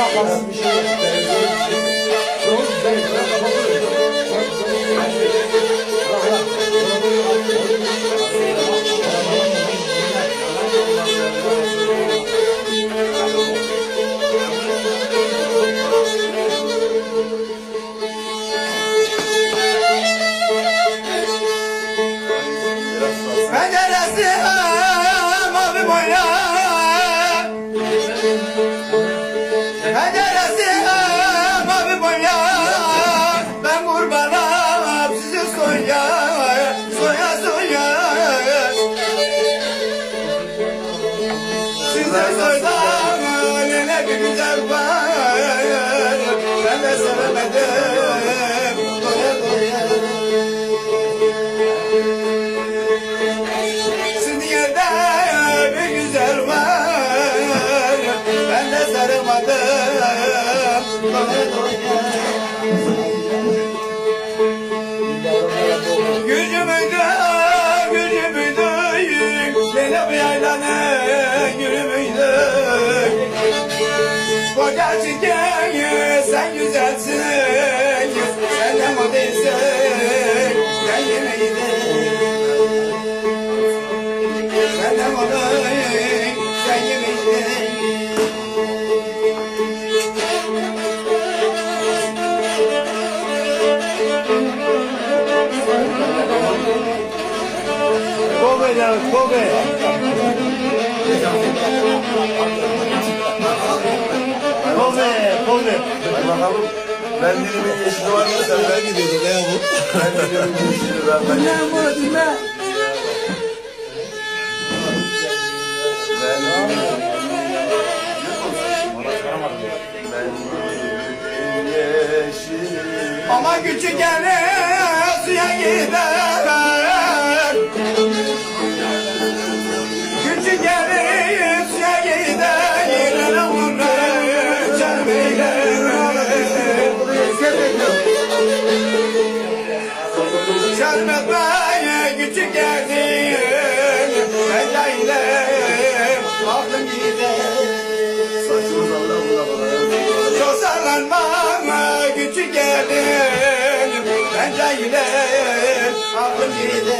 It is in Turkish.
Bırakmasın bir şey. Yok, Size soydum ne bir güzel var Ben de sevemedim Doya doya. Sizin güzel var Ben de sarılmadım Koca çiçeği sen güzelsin. Sen de modelsin. Ben yemeğiydin sen de modelsin Sen Kobe David, Kobe. Kobe, Bakalım. Ben dilimin yeşili var mı? Sen ben gidiyordum. Ne bu? Ben dilimin yeşili ben ben. Ne Ben yeşili. Ama küçük gene suya gider Çelmet ben küçük geldim Ben cahilem aklım gider bana. Çok sallanma küçük gelin Ben cahilim aklım gider